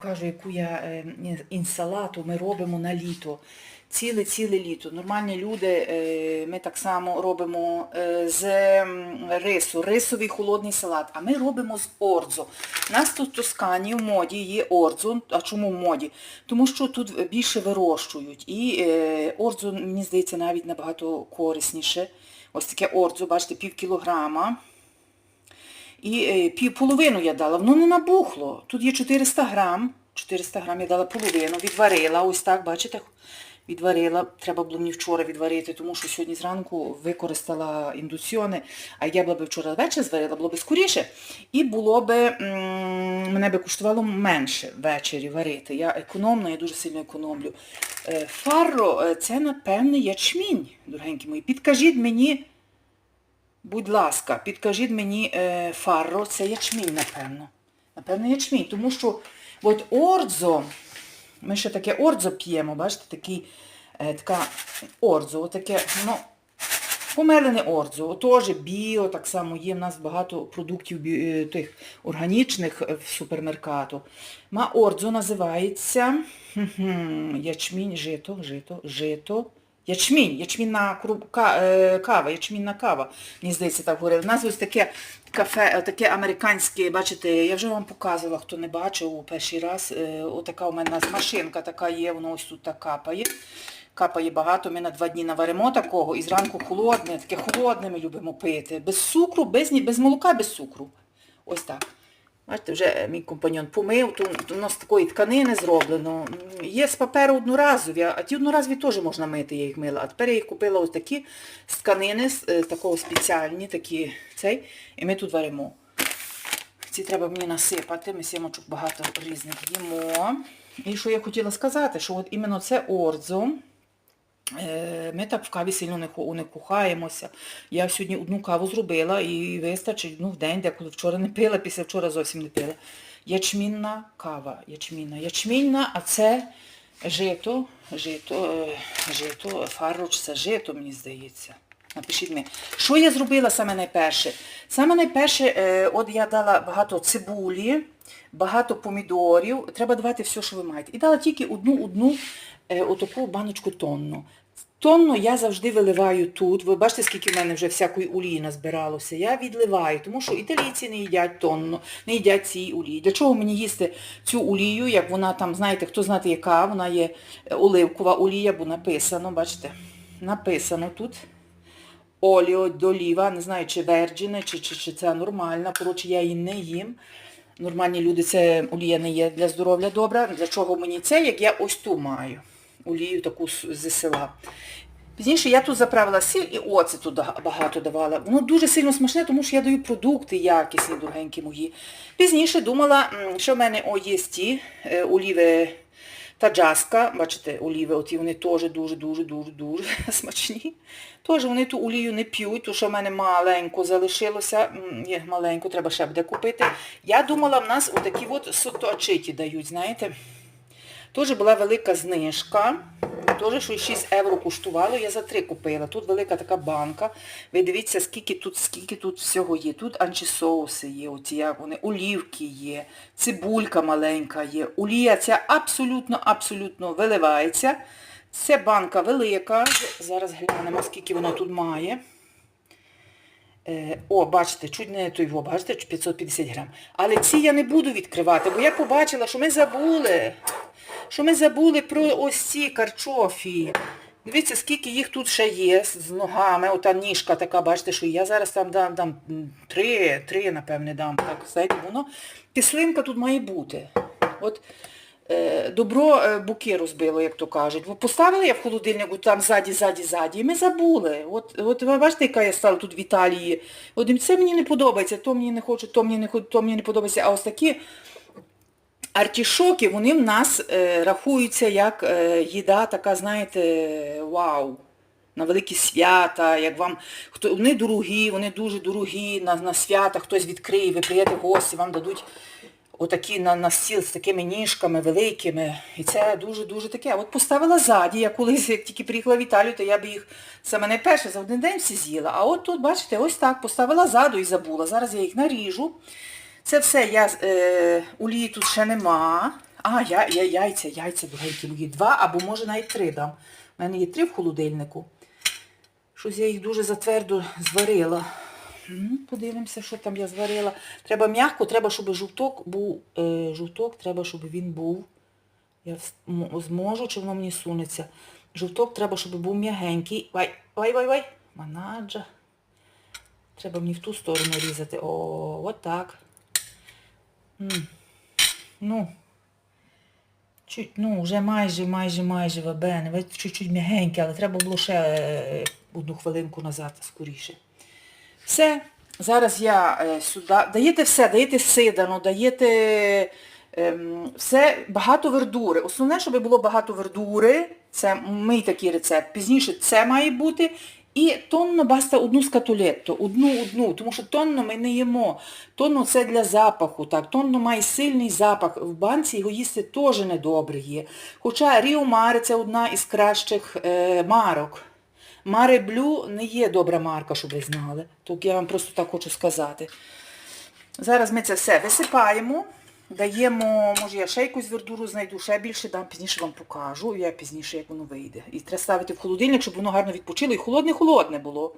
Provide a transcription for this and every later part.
Кажу, яку я е, інсалату ми робимо на літо. Ціле-ціле літо. Нормальні люди, е, ми так само робимо е, з рису, рисовий холодний салат, а ми робимо з ордзо. У нас тут в Тоскані в моді є ордзо. А чому в моді? Тому що тут більше вирощують. І ордзо, мені здається, навіть набагато корисніше. Ось таке ордзо, бачите, пів кілограма. І е, пів половину я дала, воно не набухло. Тут є 400 грам. 400 грам я дала половину, відварила, ось так, бачите, відварила. Треба було мені вчора відварити, тому що сьогодні зранку використала індуціони, а я б вчора ввечері зварила, було б скоріше. І було б, мене би коштувало менше ввечері варити. Я економна, я дуже сильно економлю. Е, Фарро, е, це, напевне, ячмінь, дорогенькі мої. Підкажіть мені. Будь ласка, підкажіть мені е, фарро, це ячмінь, напевно. Напевно, ячмінь, тому що от ордзо, ми ще таке ордзо п'ємо, бачите, такий, е, така ордзо, отаке, ну, помелене ордзо, теж біо, так само є в нас багато продуктів бі- е, тих органічних е, в супермеркату. Ма ордзо називається ячмінь, жито, жито, жито. Ячмінь, ячмінна е, кава, ячмінна кава. Мені здається, так говорили. У нас ось таке кафе, е, таке американське, бачите, я вже вам показувала, хто не бачив у перший раз. е, Отака у мене машинка така є, воно ось тут так капає. Капає багато, ми на два дні наваримо такого і зранку холодне, таке холодне ми любимо пити. Без цукру, без молока, без цукру. Ось так. Бачите, вже е, мій компаньон помив, то, у нас такої тканини зроблено. Є з паперу одноразові, а ті одноразові теж можна мити, я їх мила. А тепер я їх купила ось такі з тканини, е, такого спеціальні, такі цей, і ми тут варимо. Ці треба мені насипати, ми сімочок багато різних їмо. І що я хотіла сказати, що от іменно це ордзо, Ми так в каві сильно не, кухаємося. Я сьогодні одну каву зробила і вистачить ну, в день, деколи вчора не пила, після вчора зовсім не пила. Ячмінна кава. Ячмінна. Ячмінна, а це жито, жито, е, жито, фарроч, це жито, мені здається. Напишіть мені. Що я зробила саме найперше? Саме найперше, е, от я дала багато цибулі, багато помідорів. Треба давати все, що ви маєте. І дала тільки одну-одну е, отаку баночку тонну. Тонну я завжди виливаю тут. Ви бачите, скільки в мене вже всякої олії назбиралося. Я відливаю, тому що італійці не їдять тонну, не їдять цієї олії. Для чого мені їсти цю олію, як вона там, знаєте, хто знає яка, вона є е, оливкова олія, бо написано, бачите, написано тут. Оліо доліва, не знаю, чи верджіне, чи, чи, чи це нормальна. Коротше, я її не їм. Нормальні люди, це олія не є для здоров'я добра. Для чого мені це, як я ось ту маю. Олію таку зі села. Пізніше я тут заправила сіль і оцету багато давала. Воно дуже сильно смачне, тому що я даю продукти якісні, дорогенькі мої. Пізніше думала, що в мене о, є ті е, оліви та джаска. Бачите, оліви, оті вони теж дуже-дуже-дуже-дуже смачні. Теж вони ту олію не п'ють, тому що в мене маленько залишилося. Є маленько, треба ще буде купити. Я думала, в нас отакі от сотоачиті дають, знаєте. Теж була велика знижка. Теж що 6 євро коштувало, я за 3 купила. Тут велика така банка. Ви дивіться, скільки тут, скільки тут всього є. Тут анчісоуси є, оці як вони, олівки є, цибулька маленька є. Олія ця абсолютно, абсолютно виливається. Це банка велика. Зараз глянемо, скільки вона тут має. Е, О, бачите, чуть не той во, бачите, 550 грам. Але ці я не буду відкривати, бо я побачила, що ми забули, що ми забули про ось ці карчофі. Дивіться, скільки їх тут ще є з ногами. Ота ніжка така, бачите, що я зараз там дам, дам три, три, напевне, дам. Так, знаєте, воно. Кислинка тут має бути. От добро е, буки розбило, як то кажуть. Ви Поставили я в холодильник там ззаді, ззаді, ззаді, і ми забули. От, от ви бачите, яка я стала тут в Італії. От це мені не подобається, то мені не хочу, то мені не то мені не подобається. А ось такі артішоки, вони в нас е, рахуються як е, їда така, знаєте, вау. На великі свята, як вам хто вони дорогі, вони дуже дорогі на, на свята, хтось відкриє, ви приїдете гості, вам дадуть отакі на, на стіл з такими ніжками великими. І це дуже-дуже таке. От поставила ззаді, я колись, як тільки приїхала в Італію, то я б їх саме найперше за один день всі з'їла. А от тут, бачите, ось так, поставила ззаду і забула. Зараз я їх наріжу. Це все я, е, олії тут ще нема. А, я, я, яйця, яйця, дорогенькі мої. Два або може навіть три дам. У мене є три в холодильнику. Щось я їх дуже затвердо зварила. М, Подивимося, що там я зварила. Треба м'яко, треба, щоб жовток був. Е, жовток, треба, щоб він був. Я зможу, чи воно мені сунеться. Жовток треба, щоб був м'ягенький. Вай, вай, вай, вай. Манаджа. Треба мені в ту сторону різати. О, от так. М. Ну. Чуть, ну, вже майже, майже, майже вабене. Чуть-чуть м'ягеньке, але треба було ще е, одну хвилинку назад скоріше. Все. Зараз я е, сюди. Даєте все, даєте сидану, даєте ем, все, багато вердури. Основне, щоб було багато вердури. Це мій такий рецепт. Пізніше це має бути. І тонно баста одну скатулетту, одну, одну, тому що тонно ми не їмо. Тонно це для запаху, так. Тонно має сильний запах. В банці його їсти теж недобре є. Хоча Ріо Маре це одна із кращих е, марок. Маре Блю не є добра марка, щоб ви знали. Тут я вам просто так хочу сказати. Зараз ми це все висипаємо, даємо, може я ще якусь вердуру знайду, ще більше дам, пізніше вам покажу, я пізніше, як воно вийде. І треба ставити в холодильник, щоб воно гарно відпочило і холодне-холодне було.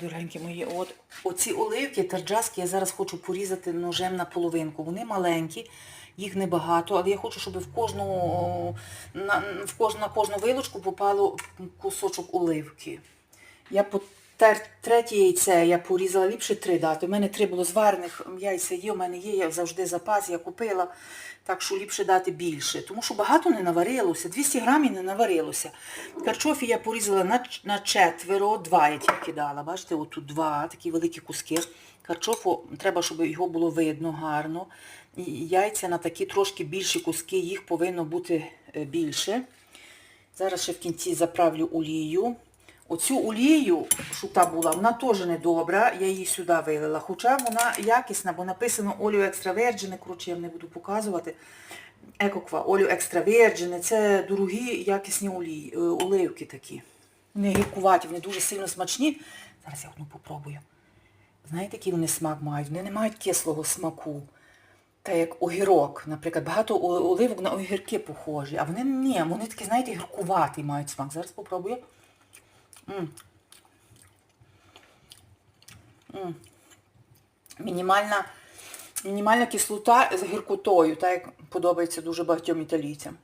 Дорогенькі мої, от оці оливки тарджаски я зараз хочу порізати ножем на половинку. Вони маленькі, їх небагато, але я хочу, щоб в кожну, на, в кожну, на кожну вилочку попало кусочок оливки. Я по тер, третє яйце я порізала ліпше три дати. У мене три було зварених яйця є, у мене є, я завжди запас, я купила, так що ліпше дати більше. Тому що багато не наварилося, 200 грамів не наварилося. Карчофі я порізала на, на четверо, два я тільки дала. Бачите, отут два такі великі куски. Карчофу треба, щоб його було видно гарно. Яйця на такі трошки більші куски, їх повинно бути е, більше. Зараз ще в кінці заправлю олію. Оцю олію, що та була, вона теж не добра, я її сюди вилила. Хоча вона якісна, бо написано олію екстравержене, коротше, я вам не буду показувати. Екоква, олію екстравержене, це дорогі якісні олії, е, оливки такі. Вони гіркуваті, вони дуже сильно смачні. Зараз я одну попробую. Знаєте, який вони смак мають? Вони не мають кислого смаку. Та як огірок, наприклад, багато оливок на огірки похожі, а вони ні, вони такі, знаєте, гіркуватий мають смак. Зараз. М. Мінімальна, мінімальна кислота з гіркотою, так як подобається дуже багатьом італійцям.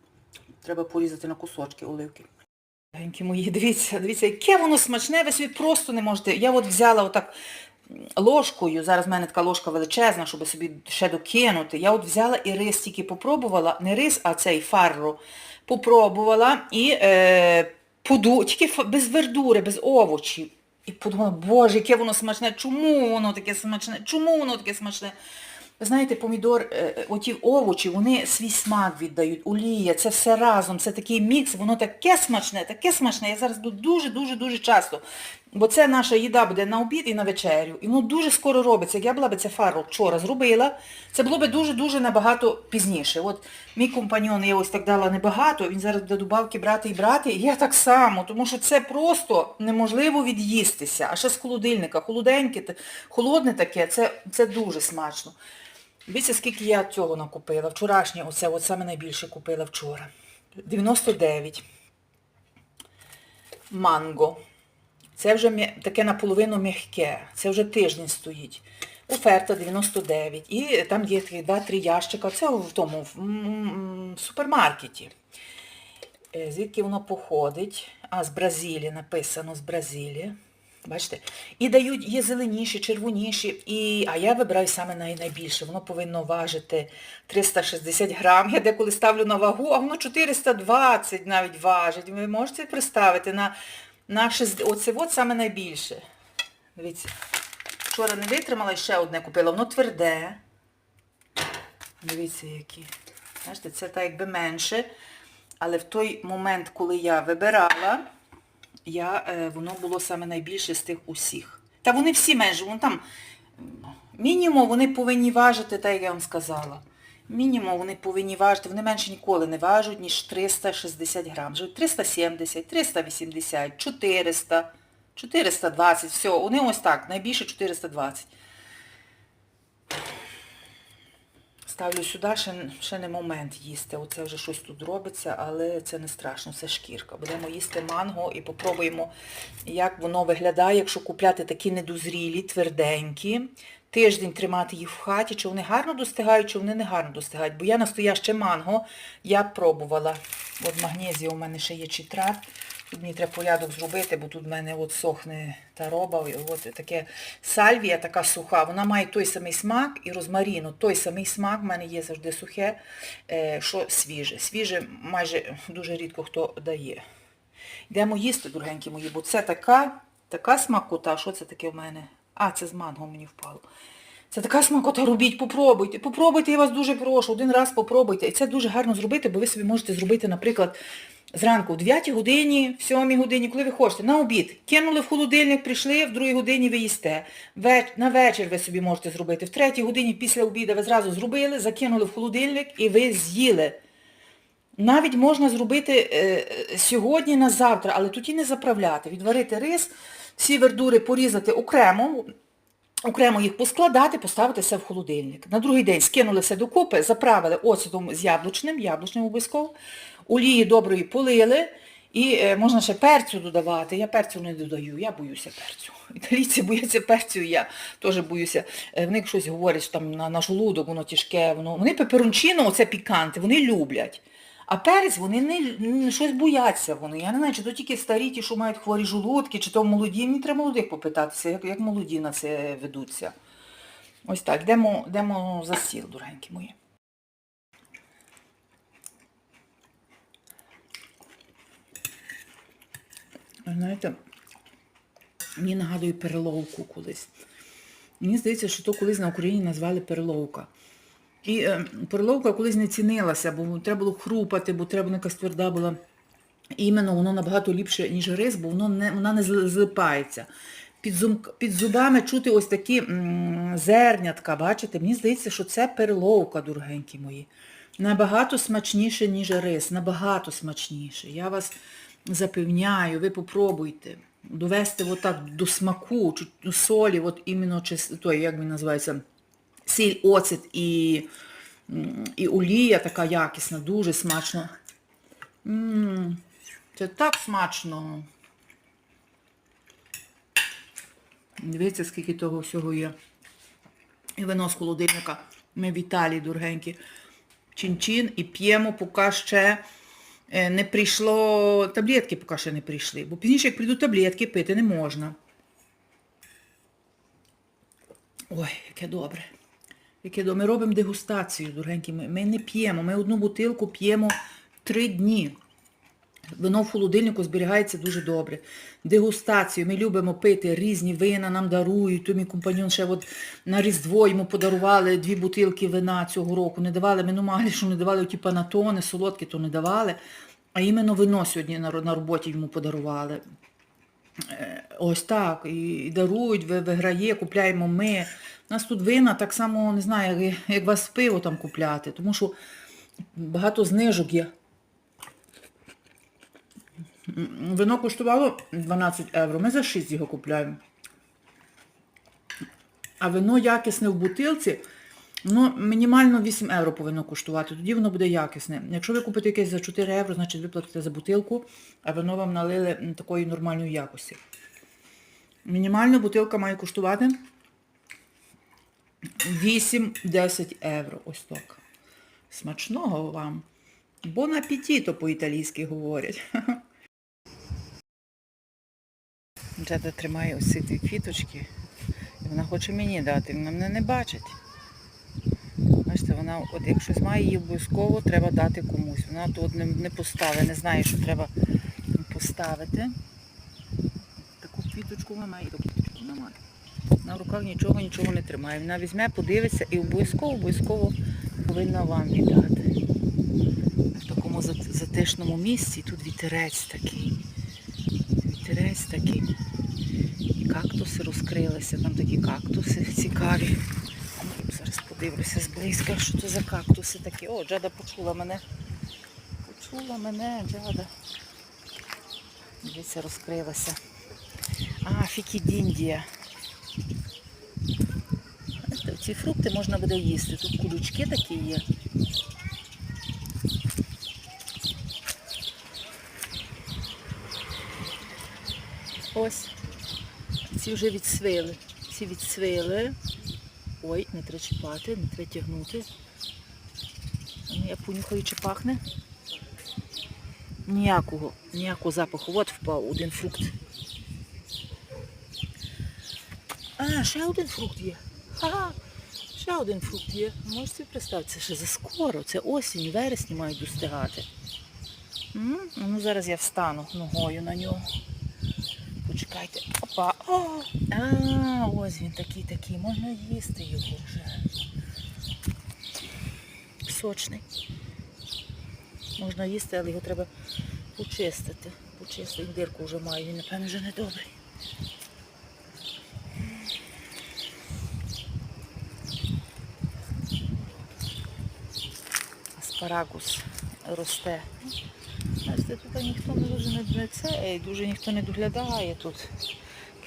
Треба порізати на кусочки оливки. Мої, дивіться, дивіться, яке воно смачне, ви собі просто не можете. Я от взяла отак ложкою, зараз в мене така ложка величезна, щоб собі ще докинути. Я от взяла і рис тільки попробувала, не рис, а цей фарро. Попробувала і е, поду, тільки без вердури, без овочів. І подумала, боже, яке воно смачне, чому воно таке смачне, чому воно таке смачне? Ви знаєте, помідор, е, оті овочі, вони свій смак віддають, олія, це все разом, це такий мікс, воно таке смачне, таке смачне. Я зараз буду дуже-дуже-дуже часто. Бо це наша їда буде на обід і на вечерю. І воно дуже скоро робиться. Як я була б це фару вчора зробила, це було б дуже-дуже набагато пізніше. От мій компаньон, я ось так дала небагато, він зараз буде добавки брати і брати, і я так само, тому що це просто неможливо від'їстися. А ще з холодильника, холоденьке, холодне таке, це, це дуже смачно. Дивіться, скільки я цього накупила. Вчорашнє, оце, от саме найбільше купила вчора. 99. Манго. Це вже таке наполовину м'яке. Це вже тиждень стоїть. Оферта 99. І там є такі 2-3 ящика. Це в тому в супермаркеті. Е, Звідки воно походить? А, з Бразилії написано, з Бразилії. Бачите? І дають, є зеленіші, червоніші, і, а я вибираю саме най, найбільше. Воно повинно важити 360 грам. Я деколи ставлю на вагу, а воно 420 навіть важить. Ви можете представити на, на 60, оце от саме найбільше. Дивіться. Вчора не витримала і ще одне купила. Воно тверде. Дивіться, які. Бачите, це так якби менше. Але в той момент, коли я вибирала, я, е, воно було саме найбільше з тих усіх. Та вони всі менше, вон там мінімум вони повинні важити, так як я вам сказала. Мінімум вони повинні важити, вони менше ніколи не важать, ніж 360 грам. 370, 380, 400, 420, все, вони ось так, найбільше 420. ставлю сюди, ще, ще не момент їсти. Оце вже щось тут робиться, але це не страшно, це шкірка. Будемо їсти манго і попробуємо, як воно виглядає, якщо купляти такі недозрілі, тверденькі. Тиждень тримати їх в хаті, чи вони гарно достигають, чи вони не гарно достигають. Бо я настояще манго, я пробувала. От магнезія у мене ще є читрат. Тут мені треба порядок зробити, бо тут в мене от сохне та роба. От таке сальвія така суха. Вона має той самий смак і розмаріну. Той самий смак в мене є завжди сухе, е, що свіже. Свіже майже дуже рідко хто дає. Йдемо їсти, дорогенькі мої, бо це така, така смакота. Що це таке в мене? А, це з манго мені впало. Це така смакота, робіть, попробуйте. Попробуйте, я вас дуже прошу, один раз попробуйте. І це дуже гарно зробити, бо ви собі можете зробити, наприклад, зранку в 9 годині, в 7 годині, коли ви хочете, на обід. Кинули в холодильник, прийшли, в 2 годині ви їсте. На вечір ви собі можете зробити. В 3 годині після обіду ви зразу зробили, закинули в холодильник і ви з'їли. Навіть можна зробити е, сьогодні на завтра, але тоді не заправляти. Відварити рис, всі вердури порізати окремо, окремо їх поскладати, поставити все в холодильник. На другий день скинули все докупи, заправили оцетом з яблучним, яблучним обов'язково, олії доброї полили, і е, можна ще перцю додавати. Я перцю не додаю, я боюся перцю. Італійці бояться перцю, я теж боюся. Е, Вони щось говорять, що там на, на желудок, воно тяжке, воно. Вони пеперончино, оце піканте, вони люблять. А перець вони не, щось бояться вони. Я не знаю, чи то тільки старі, ті, що мають хворі желудки, чи то молоді. Мені треба молодих попитатися, як, як молоді на це ведуться. Ось так, йдемо, йдемо за стіл, дорогенькі мої. Знаєте, мені нагадує переловку колись. Мені здається, що то колись на Україні назвали переловка. І е, перловка колись не цінилася, бо треба було хрупати, бо треба якась тверда була. Іменно воно набагато ліпше, ніж рис, бо воно не, вона не злипається. Під, зум, під зубами чути ось такі м, зернятка, бачите? Мені здається, що це перловка, дорогенькі мої. Набагато смачніше, ніж рис, набагато смачніше. Я вас запевняю, ви попробуйте довести отак до смаку, до солі, от іменно той, як він називається, сіль, оцет і, і олія така якісна, дуже смачно. М, Це так смачно. Дивіться, скільки того всього є. І вино з холодильника. Ми в Італії, дорогенькі. Чин-чин і п'ємо, поки ще е, не прийшло, таблетки поки ще не прийшли. Бо пізніше, як прийдуть таблетки, пити не можна. Ой, яке добре. Добре. Ми робимо дегустацію, дорогенькі. Ми, ми не п'ємо. Ми одну бутилку п'ємо три дні. Вино в холодильнику зберігається дуже добре. Дегустацію. Ми любимо пити різні вина, нам дарують. То мій компаньон ще от на Різдво йому подарували дві бутилки вина цього року. Не давали, ми думали, що не давали ті панатони, солодкі, то не давали. А іменно вино сьогодні на роботі йому подарували. Е, Ось так. І, дарують, виграє, купляємо ми. У нас тут вина так само, не знаю, як вас пиво там купляти, тому що багато знижок є. Вино коштувало 12 євро, ми за 6 його купляємо. А вино якісне в бутилці, ну, мінімально 8 євро повинно коштувати, тоді воно буде якісне. Якщо ви купите якесь за 4 євро, значить ви платите за бутилку, а вино вам налили такої нормальної якості. Мінімальна бутилка має коштувати 8-10 євро. Ось так. Смачного вам. Бон апетіто по-італійськи говорять. Джеда тримає ось ці дві квіточки. Вона хоче мені дати, вона мене не бачить. Бачите, вона, от як щось має, її обов'язково треба дати комусь. Вона тут не, не поставить, не знає, що треба поставити. Таку квіточку вона має, таку квіточку вона має. На руках нічого, нічого не тримає. Вона візьме, подивиться і обов'язково, обов'язково повинна вам віддати. В такому затишному місці тут вітерець такий. Вітерець такий. І кактуси розкрилися, там такі кактуси цікаві. Зараз подивлюся зблизька, що це за кактуси такі. О, Джада почула мене. Почула мене, Джада. Дивіться, розкрилася. А, фікідіндія. Ці фрукти можна буде їсти. Тут кулючки такі є. Ось. Ці вже відсвили. Ці відсвили. Ой, не треба чіпати, не треба тягнути. Ну, Я понюхаю, чи пахне. Ніякого, ніякого запаху. От впав один фрукт. А, ще один фрукт є. Ха-ха. Ще один фрукт є. Можете представити, це ще за скоро. Це осінь, вересні мають достигати. Ну, зараз я встану ногою на нього. Почекайте. Опа. А, ось він такий такий. Можна їсти його вже. Сочний. Можна їсти, але його треба почистити. Почистити дирку вже має, він, напевно, вже не добрий. Аспарагус росте. Бачите, тут ніхто не дуже не це, дуже ніхто не доглядає тут.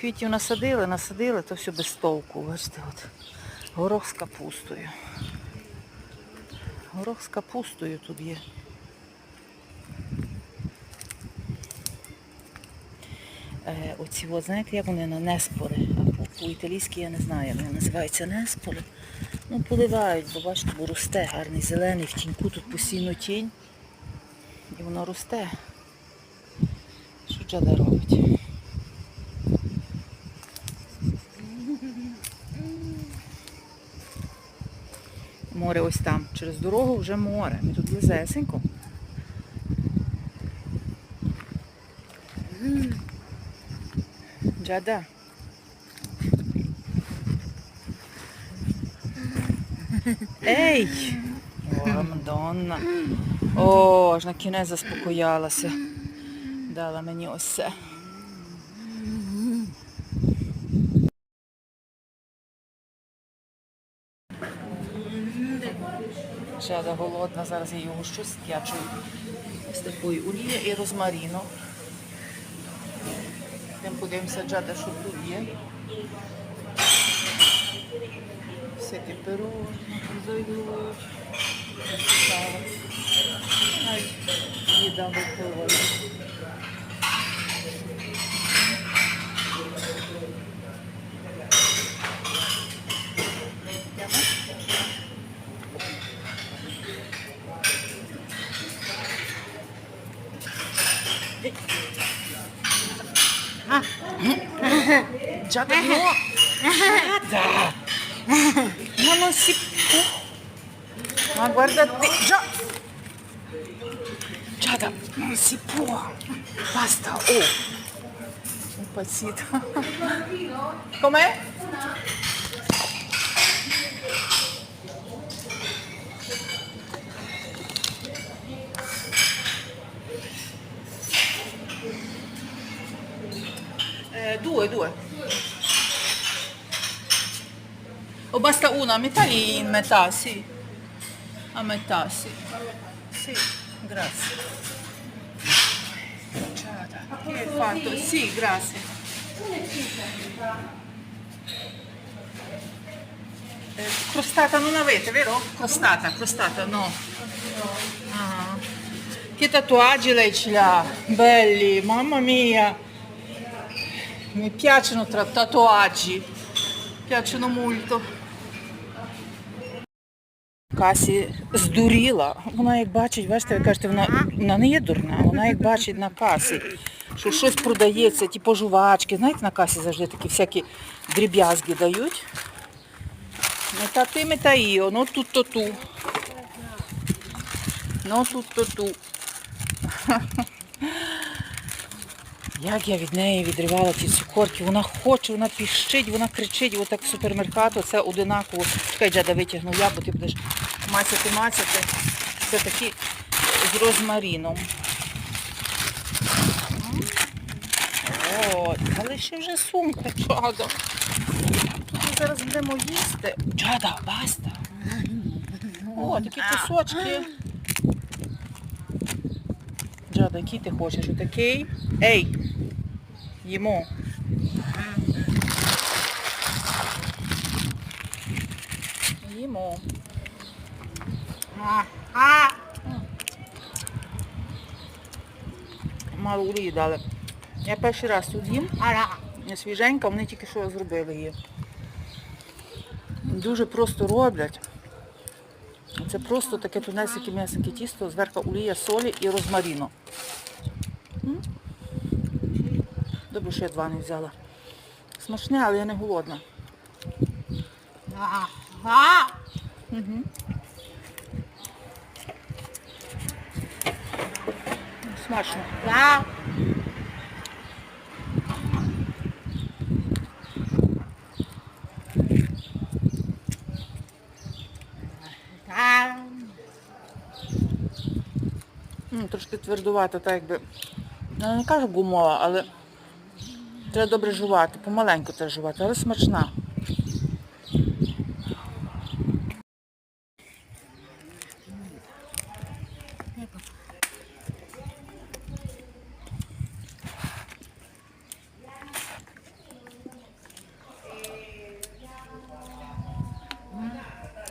Квітів насадили, насадили, то все без толку. Бачите, от. Горох з капустою. Горох з капустою тут є. Е, оці, от, знаєте, як вони на неспори. По- по-італійськи я не знаю, як вони називаються неспори. Ну, поливають, бо бачите, бо росте гарний зелений, в тіньку тут постійно тінь. І воно росте. Що джада робить? Море ось там. Через дорогу вже море. Ми тут близесенько. Джада. Ей! О, Мадонна. О, аж на кінець заспокоялася. Дала мені ось це. Голодна, зараз я його щось п'ячу з такої олія і розмаріну. Тим подивимося, Джада, що тут є. Перо зайдуть. Цікаво. Навіть їда mangiato di nuovo? Nada ma non si può. Ma guarda te già. Giada non si può. Basta oh. Impazzito com'è? Eh, due, due. O basta una, mettali in metà, sì. A metà, sì. Sì, grazie. Che hai fatto? Sì, grazie. Eh, crostata non avete, vero? Crostata, crostata, no. Ah. Che tatuaggi lei ce l'ha? Belli, mamma mia. Mi piacciono tra tatuaggi, piacciono molto. Касі здуріла. Вона як бачить, бачите, ви кажете, вона, вона не є дурна, вона як бачить на касі, що щось продається, типу жувачки. Знаєте, на касі завжди такі всякі дріб'язки дають. Мета ти, мета іо, ну тут то ту. Ну тут то ту. Як я від неї відривала ті цукорки, вона хоче, вона піщить, вона кричить, отак в супермеркату, це одинаково. Чекай, Джада, витягну я, бо ти будеш мацяти, мацяти. Це такі з розмаріном. От, але ще вже сумку, Джада. Ми зараз будемо їсти. Джада, баста. О, такі кусочки. Джада, який ти хочеш? Отакий? Ей, їмо. Їмо. Олії дали. Я перший раз тут їм. Свіженька, вони тільки що зробили її. Дуже просто роблять. Це просто таке тунесике м'ясеньке тісто, зверху олія, солі і розмаріну. Що два не взяла. Смачне, але я не голодна. А, а. Смачно. А. А. Трошки твердувата, так якби. Я не кажу гумова, але треба добре жувати, помаленьку треба жувати, але смачна.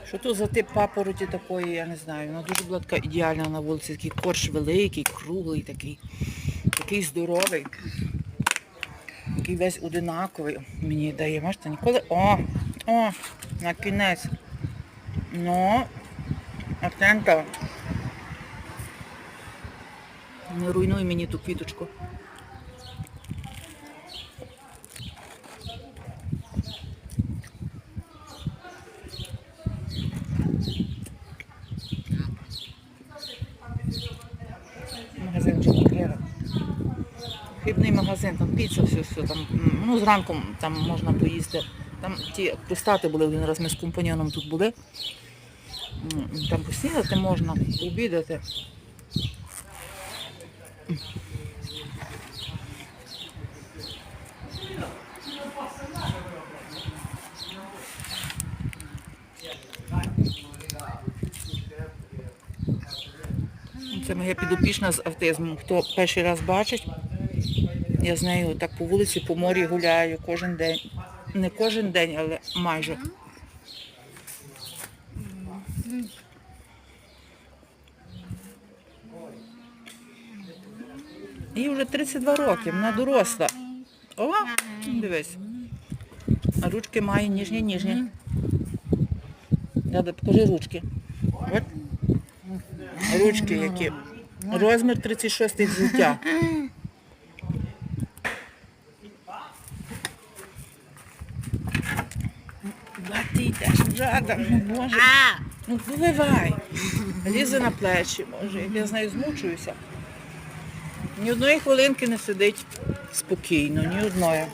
Що то за тип папороті такої, я не знаю. Вона дуже була така ідеальна на вулиці, такий корж великий, круглий такий, такий здоровий. Такий весь одинаковий мені дає. Бачите, ніколи. О! О! На кінець. Ну, Артента. Не руйнуй мені ту квіточку. Магазин вже закрили. Хлібний магазин, там піца, все, все там. Ну, зранку там можна поїсти. Там ті пристати були один раз, ми з компаньоном тут були. Там поснідати можна, пообідати. Це моя підопічна з автизмом. Хто перший раз бачить, я з нею так по вулиці, по морі гуляю кожен день. Не кожен день, але майже. Їй вже 32 роки, вона доросла. О, дивись. Ручки має ніжні, ніжні. Дада, покажи ручки. От. Ручки які. Розмір 36 взуття. Куди ти Ну, Боже. Ну виливай. Лізе на плечі, може, я з нею змучуюся. Ні одної хвилинки не сидить спокійно, ні одної.